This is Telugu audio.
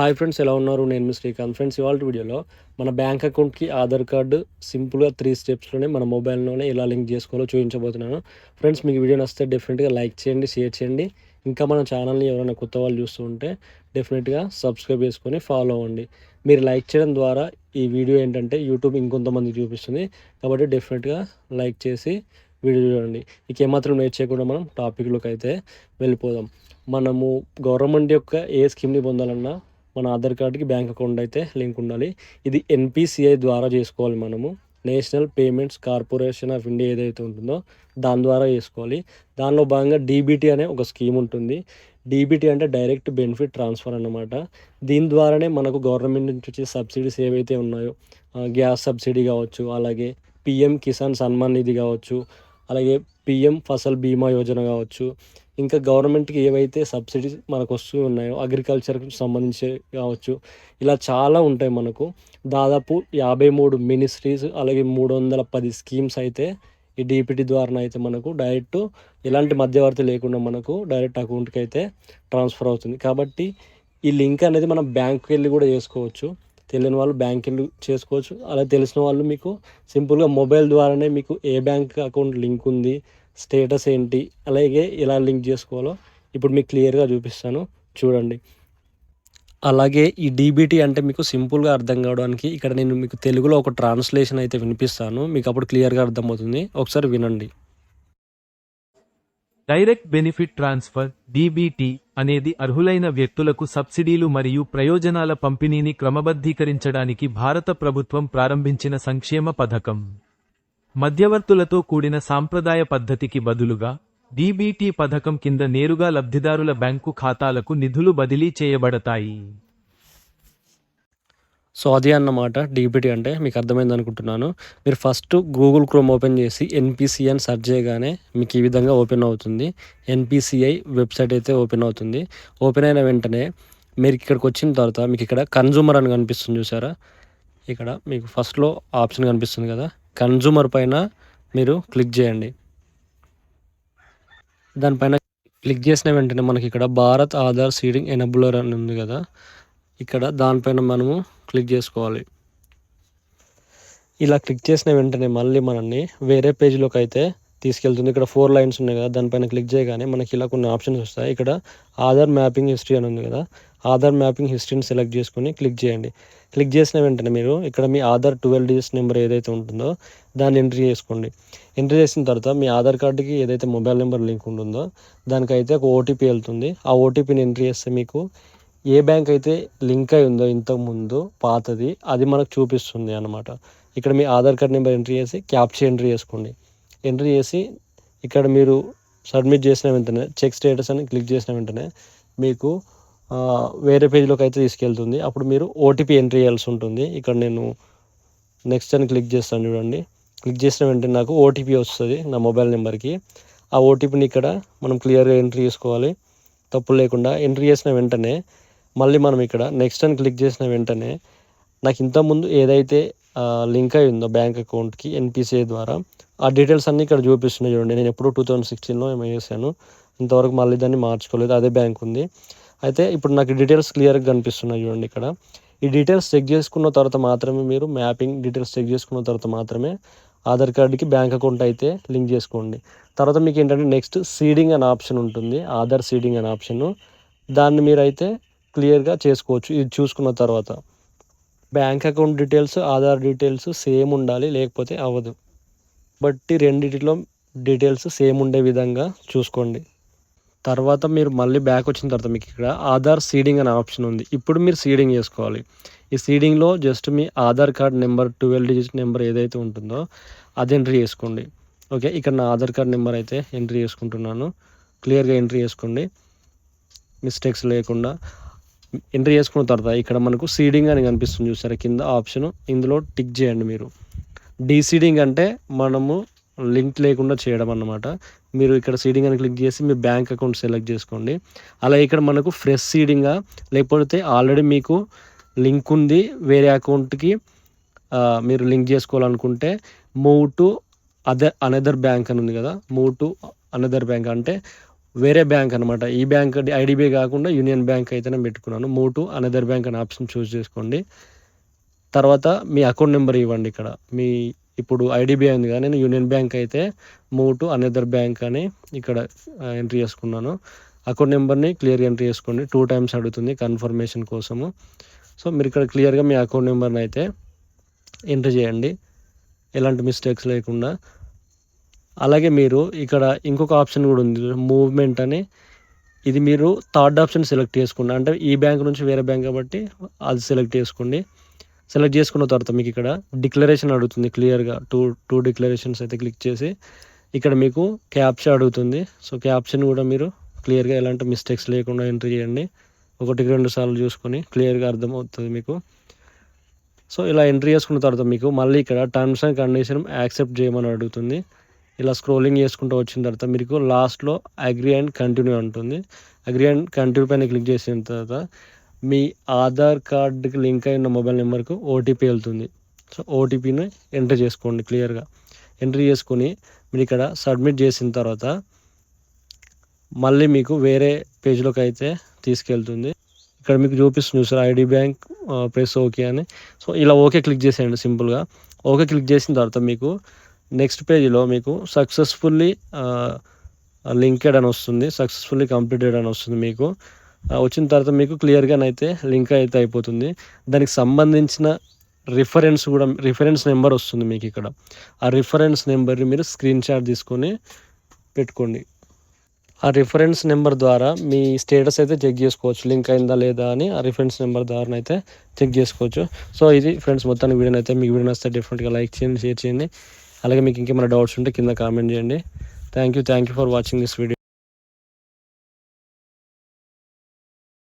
హాయ్ ఫ్రెండ్స్ ఎలా ఉన్నారు? నేను మీ శ్రీకాంత్. ఫ్రెండ్స్ ఇవాళ వీడియోలో మన బ్యాంక్ అకౌంట్కి ఆధార్ కార్డు సింపుల్గా త్రీ స్టెప్స్లోనే మన మొబైల్లోనే ఎలా లింక్ చేసుకోవాలో చూపించబోతున్నాను. ఫ్రెండ్స్ మీకు వీడియో నచ్చితే డెఫినెట్గా లైక్ చేయండి షేర్ చేయండి. ఇంకా మన ఛానల్ని ఎవరైనా కొత్త వాళ్ళు చూస్తూ ఉంటే డెఫినెట్గా సబ్స్క్రైబ్ చేసుకొని ఫాలో అవ్వండి. మీరు లైక్ చేయడం ద్వారా ఈ వీడియో ఏంటంటే యూట్యూబ్ ఇంకొంతమందికి చూపిస్తుంది. కాబట్టి డెఫినెట్గా లైక్ చేసి వీడియో చూడండి. ఇక ఏమాత్రం లేట్ చేయకుండా మనం టాపిక్లోకి అయితే వెళ్ళిపోదాం. మనము గవర్నమెంట్ యొక్క ఏ స్కీమ్ని పొందాలన్నా మన ఆధార్ కార్డుకి బ్యాంక్ అకౌంట్ అయితే లింక్ ఉండాలి. ఇది ఎన్పిసిఐ ద్వారా చేసుకోవాలి మనము. National payments corporation of India ఏదైతే ఉంటుందో దాని ద్వారా చేసుకోవాలి. దానిలో భాగంగా డీబీటీ అనే ఒక స్కీమ్ ఉంటుంది. డీబీటీ అంటే డైరెక్ట్ బెనిఫిట్ ట్రాన్స్ఫర్ అన్నమాట. దీని ద్వారానే మనకు గవర్నమెంట్ నుంచి వచ్చే సబ్సిడీస్ ఏవైతే ఉన్నాయో గ్యాస్ సబ్సిడీ కావచ్చు అలాగే పిఎం కిసాన్ సన్మాన్ నిధి కావచ్చు అలాగే పిఎం ఫసల్ బీమా యోజన కావచ్చు. ఇంకా గవర్నమెంట్కి ఏవైతే సబ్సిడీస్ మనకు వస్తూ ఉన్నాయో అగ్రికల్చర్కి సంబంధించి కావచ్చు ఇలా చాలా ఉంటాయి మనకు. దాదాపు యాభై మూడు మినిస్ట్రీస్ అలాగే మూడు వందల పది స్కీమ్స్ అయితే ఈ డీపీటీ ద్వారా అయితే మనకు డైరెక్ట్ ఎలాంటి మధ్యవర్తి లేకుండా మనకు డైరెక్ట్ అకౌంట్కి అయితే ట్రాన్స్ఫర్ అవుతుంది. కాబట్టి ఈ లింక్ అనేది మనం బ్యాంక్కి వెళ్ళి కూడా చేసుకోవచ్చు. తెలియని వాళ్ళు బ్యాంక్ వెళ్ళి చేసుకోవచ్చు. అలా తెలిసిన వాళ్ళు మీకు సింపుల్గా మొబైల్ ద్వారానే మీకు ఏ బ్యాంక్ అకౌంట్ లింక్ ఉంది స్టేటస్ ఏంటి అలాగే ఎలా లింక్ చేసుకోవాలో ఇప్పుడు మీకు క్లియర్గా చూపిస్తాను. చూడండి. అలాగే ఈ డీబీటీ అంటే మీకు సింపుల్గా అర్థం కావడానికి ఇక్కడ నేను మీకు తెలుగులో ఒక ట్రాన్స్లేషన్ అయితే వినిపిస్తాను. మీకు అప్పుడు క్లియర్గా అర్థమవుతుంది. ఒకసారి వినండి. డైరెక్ట్ బెనిఫిట్ ట్రాన్స్ఫర్ డీబీటీ అనేది అర్హులైన వ్యక్తులకు సబ్సిడీలు మరియు ప్రయోజనాల పంపిణీని క్రమబద్ధీకరించడానికి భారత ప్రభుత్వం ప్రారంభించిన సంక్షేమ పథకం. మధ్యవర్తులతో కూడిన సాంప్రదాయ పద్ధతికి బదులుగా డీబీటీ పథకం కింద నేరుగా లబ్ధిదారుల బ్యాంకు ఖాతాలకు నిధులు బదిలీ చేయబడతాయి. సో అది అన్నమాట డీబీటీ అంటే మీకు అర్థమైంది అనుకుంటున్నాను. మీరు ఫస్ట్ గూగుల్ క్రోమ్ ఓపెన్ చేసి ఎన్పిసిఐ అని సెర్చ్ చేయగానే మీకు ఈ విధంగా ఓపెన్ అవుతుంది. ఎన్పిసిఐ వెబ్సైట్ అయితే ఓపెన్ అవుతుంది. ఓపెన్ అయిన వెంటనే మీరు ఇక్కడికి వచ్చిన తర్వాత మీకు ఇక్కడ కన్జూమర్ అని కనిపిస్తుంది చూసారా? ఇక్కడ మీకు ఫస్ట్లో ఆప్షన్ కనిపిస్తుంది కదా? కన్జూమర్ పైన మీరు క్లిక్ చేయండి. దానిపైన క్లిక్ చేసిన వెంటనే మనకి ఇక్కడ భారత్ ఆధార్ సీడింగ్ ఎనబులర్ అని ఉంది కదా? ఇక్కడ దానిపైన మనము క్లిక్ చేసుకోవాలి. ఇలా క్లిక్ చేసిన వెంటనే మళ్ళీ మనల్ని వేరే పేజ్లోకి అయితే తీసుకెళ్తుంది. ఇక్కడ ఫోర్ లైన్స్ ఉన్నాయి కదా దానిపైన క్లిక్ చేయగానే మనకి ఇలా కొన్ని ఆప్షన్స్ వస్తాయి. ఇక్కడ ఆధార్ మ్యాపింగ్ హిస్టరీ అని ఉంది కదా ఆధార్ మ్యాపింగ్ హిస్టరీని సెలెక్ట్ చేసుకొని క్లిక్ చేయండి. క్లిక్ చేసిన వెంటనే మీరు ఇక్కడ మీ ఆధార్ ట్వెల్వ్ డిజిట్స్ నెంబర్ ఏదైతే ఉంటుందో దాన్ని ఎంట్రీ చేసుకోండి. ఎంట్రీ చేసిన తర్వాత మీ ఆధార్ కార్డుకి ఏదైతే మొబైల్ నెంబర్ లింక్ ఉంటుందో దానికైతే ఒక ఓటీపీ వెళ్తుంది. ఆ ఓటీపీని ఎంట్రీ చేస్తే మీకు ఏ బ్యాంక్ అయితే లింక్ అయి ఉందో ఇంతకుముందు పాతది అది మనకు చూపిస్తుంది అనమాట ఇక్కడ మీ ఆధార్ కార్డ్ నెంబర్ ఎంట్రీ చేసి క్యాప్చర్ ఎంట్రీ చేసుకోండి. ఎంట్రీ చేసి ఇక్కడ మీరు సబ్మిట్ చేసిన వెంటనే చెక్ స్టేటస్ అని క్లిక్ చేసిన వెంటనే మీకు వేరే పేజ్లోకి అయితే తీసుకెళ్తుంది. అప్పుడు మీరు ఓటీపీ ఎంట్రీ చేయాల్సి ఉంటుంది. ఇక్కడ నేను నెక్స్ట్ అని క్లిక్ చేస్తాను చూడండి. క్లిక్ చేసిన వెంటనే నాకు ఓటీపీ వస్తుంది నా మొబైల్ నెంబర్కి ఆ ఓటీపీని ఇక్కడ మనం క్లియర్గా ఎంట్రీ చేసుకోవాలి. తప్పు లేకుండా ఎంట్రీ చేసిన వెంటనే మళ్ళీ మనం ఇక్కడ నెక్స్ట్ అని క్లిక్ చేసిన వెంటనే నాకు ఇంతకుముందు ఏదైతే లింక్ అయి ఉందో బ్యాంక్ అకౌంట్కి ఎన్పిసిఐ ద్వారా ఆ డీటెయిల్స్ అన్నీ ఇక్కడ చూపిస్తున్నాయి చూడండి. నేను ఎప్పుడు టూ థౌజండ్ సిక్స్టీన్లో ఏమో చేశాను. ఇంతవరకు మళ్ళీ దాన్ని మార్చుకోలేదు. అదే బ్యాంక్ ఉంది. అయితే ఇప్పుడు నాకు డీటెయిల్స్ క్లియర్గా కనిపిస్తున్నాయి చూడండి ఇక్కడ. ఈ డీటెయిల్స్ చెక్ చేసుకున్న తర్వాత మాత్రమే మీరు మ్యాపింగ్ డీటెయిల్స్ చెక్ చేసుకున్న తర్వాత మాత్రమే ఆధార్ కార్డుకి బ్యాంక్ అకౌంట్ అయితే లింక్ చేసుకోండి. తర్వాత మీకు ఏంటంటే నెక్స్ట్ సీడింగ్ అనే ఆప్షన్ ఉంటుంది. ఆధార్ సీడింగ్ అనే ఆప్షన్ దాన్ని మీరైతే క్లియర్గా చేసుకోవచ్చు. ఇది చూసుకున్న తర్వాత bank account details Aadhaar details same ఉండాలి లేకపోతే అవ్వదు. బట్టి రెండిటిలో డీటెయిల్స్ సేమ్ ఉండే విధంగా చూసుకోండి. తర్వాత మీరు మళ్ళీ బ్యాక్ వచ్చిన తర్వాత మీకు ఇక్కడ ఆధార్ సీడింగ్ అనే ఆప్షన్ ఉంది. ఇప్పుడు మీరు సీడింగ్ చేసుకోవాలి. ఈ సీడింగ్లో జస్ట్ మీ Aadhaar card number twelve digit number ఏదైతే ఉంటుందో అది ఎంట్రీ చేసుకోండి. ఓకే ఇక్కడ నా ఆధార్ కార్డ్ నెంబర్ అయితే ఎంట్రీ చేసుకుంటున్నాను. క్లియర్గా ఎంట్రీ చేసుకోండి. మిస్టేక్స్ లేకుండా. ఎంట్రీ చేసుకున్న తర్వాత ఇక్కడ మనకు సీడింగ్ అని కనిపిస్తుంది చూసారా? కింద ఆప్షన్. ఇందులో టిక్ చేయండి మీరు. డీసీడింగ్ అంటే మనము లింక్ లేకుండా చేయడం అన్నమాట. మీరు ఇక్కడ సీడింగ్ అని క్లిక్ చేసి మీ బ్యాంక్ అకౌంట్ సెలెక్ట్ చేసుకోండి. అలా ఇక్కడ మనకు ఫ్రెష్ సీడింగా లేకపోతే ఆల్రెడీ మీకు లింక్ ఉంది. వేరే అకౌంట్కి మీరు లింక్ చేసుకోవాలనుకుంటే move to other another bank అని ఉంది కదా? మూవ్ టు అనదర్ బ్యాంక్ అంటే వేరే బ్యాంక్ అనమాట ఈ బ్యాంక్ ఐడిబిఐ కాకుండా యూనియన్ బ్యాంక్ అయితేనే పెట్టుకున్నాను. మూవ్ టు అనదర్ బ్యాంక్ అనే ఆప్షన్ చూస్ చేసుకోండి. తర్వాత మీ అకౌంట్ నెంబర్ ఇవ్వండి ఇక్కడ. మీ ఇప్పుడు ఐడిబిఐ ఉంది కానీ నేను యూనియన్ బ్యాంక్ అయితే మూవ్ టు అనదర్ బ్యాంక్ అని ఇక్కడ ఎంట్రీ చేసుకున్నాను. అకౌంట్ నెంబర్ని క్లియర్గా ఎంట్రీ చేసుకోండి. టూ టైమ్స్ అడుగుతుంది కన్ఫర్మేషన్ కోసము. సో మీరు ఇక్కడ క్లియర్గా మీ అకౌంట్ నెంబర్ని అయితే ఎంట్రీ చేయండి. ఎలాంటి మిస్టేక్స్ లేకుండా. అలాగే మీరు ఇక్కడ ఇంకొక ఆప్షన్ కూడా ఉంది మూవ్మెంట్ అని. ఇది మీరు థర్డ్ ఆప్షన్ సెలెక్ట్ చేసుకోండి. అంటే ఈ బ్యాంక్ నుంచి వేరే బ్యాంక్ కాబట్టి అది సెలెక్ట్ చేసుకోండి. సెలెక్ట్ చేసుకున్న తర్వాత మీకు ఇక్కడ డిక్లరేషన్ అడుగుతుంది క్లియర్గా. టూ టూ డిక్లరేషన్స్ అయితే క్లిక్ చేసి ఇక్కడ మీకు క్యాప్షన్ అడుగుతుంది. సో క్యాప్షన్ కూడా మీరు క్లియర్గా ఎలాంటి మిస్టేక్స్ లేకుండా ఎంట్రీ చేయండి. ఒకటికి రెండు సార్లు చూసుకొని క్లియర్గా అర్థమవుతుంది మీకు. సో ఇలా ఎంట్రీ చేసుకున్న తర్వాత మీకు మళ్ళీ ఇక్కడ టర్మ్స్ అండ్ కండిషన్ యాక్సెప్ట్ చేయమని అడుగుతుంది. ఇలా స్క్రోలింగ్ చేసుకుంటూ వచ్చిన తర్వాత మీకు లాస్ట్లో అగ్రి అండ్ కంటిన్యూ ఉంటుంది. అగ్రి అండ్ కంటిన్యూ పైన క్లిక్ చేసిన తర్వాత మీ ఆధార్ కార్డుకి లింక్ అయిన మొబైల్ నెంబర్కు ఓటీపీ వెళ్తుంది. సో ఓటీపీని ఎంటర్ చేసుకోండి క్లియర్గా ఎంటర్ చేసుకొని మీరు ఇక్కడ సబ్మిట్ చేసిన తర్వాత మళ్ళీ మీకు వేరే పేజ్లోకి అయితే తీసుకెళ్తుంది. ఇక్కడ మీకు చూపిస్తుంది sir ID bank press okay అని. సో ఇలా ఓకే క్లిక్ చేసేయండి సింపుల్గా. ఓకే క్లిక్ చేసిన తర్వాత మీకు నెక్స్ట్ పేజీలో మీకు సక్సెస్ఫుల్లీ లింకెడ్ అని వస్తుంది. సక్సెస్ఫుల్లీ కంప్లీటెడ్ అని వస్తుంది మీకు. వచ్చిన తర్వాత మీకు క్లియర్గానైతే లింక్ అయితే అయిపోతుంది. దానికి సంబంధించిన రిఫరెన్స్ కూడా రిఫరెన్స్ నెంబర్ వస్తుంది మీకు ఇక్కడ. ఆ రిఫరెన్స్ నెంబర్ని మీరు స్క్రీన్ షాట్ తీసుకొని పెట్టుకోండి. ఆ రిఫరెన్స్ నెంబర్ ద్వారా మీ స్టేటస్ అయితే చెక్ చేసుకోవచ్చు. లింక్ అయిందా లేదా అని ఆ రిఫరెన్స్ నెంబర్ ద్వారా అయితే చెక్ చేసుకోవచ్చు. సో ఇది ఫ్రెండ్స్ మొత్తానికి వీడియో అయితే మీకు వీడియో నచ్చితే డిఫరెంట్గా లైక్ చేయండి షేర్ చేయండి. అలాగే మీకు ఇంకేమైనా డౌట్స్ ఉంటే కింద కామెంట్ చేయండి. Thank you thank you for watching this video